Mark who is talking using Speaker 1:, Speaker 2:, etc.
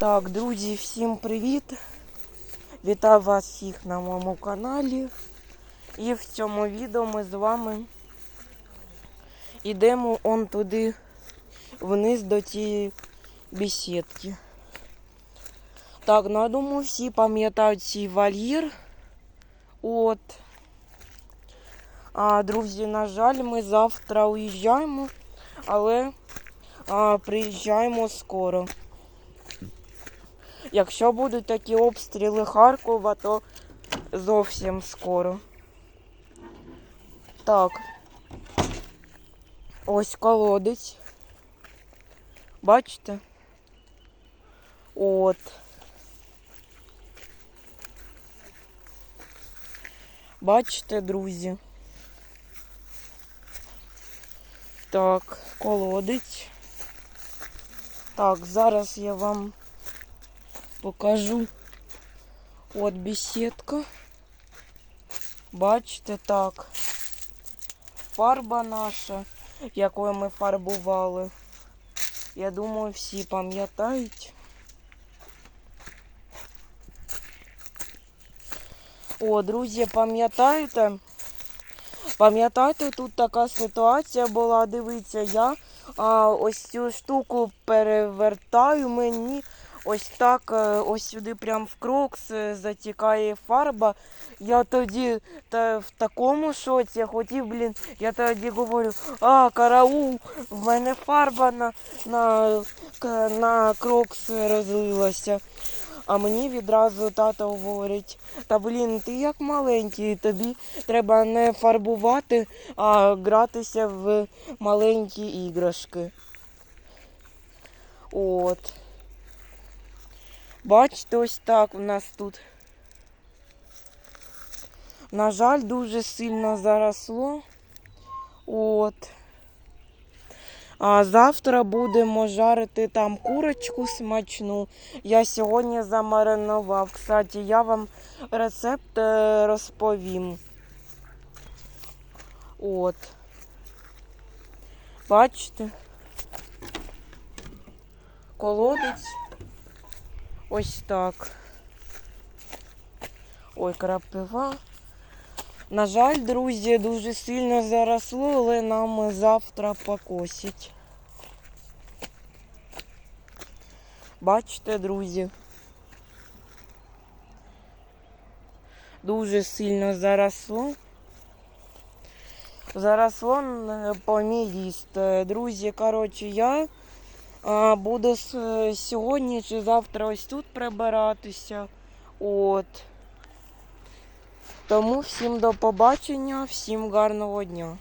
Speaker 1: Так, друзі, всім привіт! Вітаю вас всіх на моєму каналі. І в цьому відео ми з вами йдемо он туди вниз до тієї бесідки. Так, ну я думаю, всі пам'ятають цей вольєр. От. А, друзі, на жаль, ми завтра уїжджаємо, але а, приїжджаємо скоро. Якщо будуть такі обстріли Харкова, то зовсім скоро. Так. Ось колодець. Бачите? От. Бачите, друзі? Так, колодець. Так, зараз я вам покажу. От бесідка. Бачите, так. Фарба наша, якою ми фарбували. Я думаю, всі пам'ятають. О, друзі, пам'ятаєте? Пам'ятаєте, тут така ситуація була, дивіться, я а, ось цю штуку перевертаю, мені ось так, е, ось сюди прям в крокс затікає фарба. Я тоді та, в такому шоці хотів, блін, я тоді говорю, а, караул, в мене фарба на, на, на крокс розлилася. А мені відразу тато говорить, та блін, ти як маленький, тобі треба не фарбувати, а гратися в маленькі іграшки. От. Бачите, ось так у нас тут. На жаль, дуже сильно заросло. От. А завтра будемо жарити там курочку смачну. Я сьогодні замаринував. Кстати, я вам рецепт е, розповім. От. Бачите? Колодець. Ось так. Ой, крапива. На жаль, друзі, дуже сильно заросло, але нам завтра покосять. Бачите, друзі? Дуже сильно заросло. Заросло по мій ліст. Друзі, коротше, я буду сьогодні чи завтра ось тут прибиратися. От. Тому всім до побачення, всім гарного дня.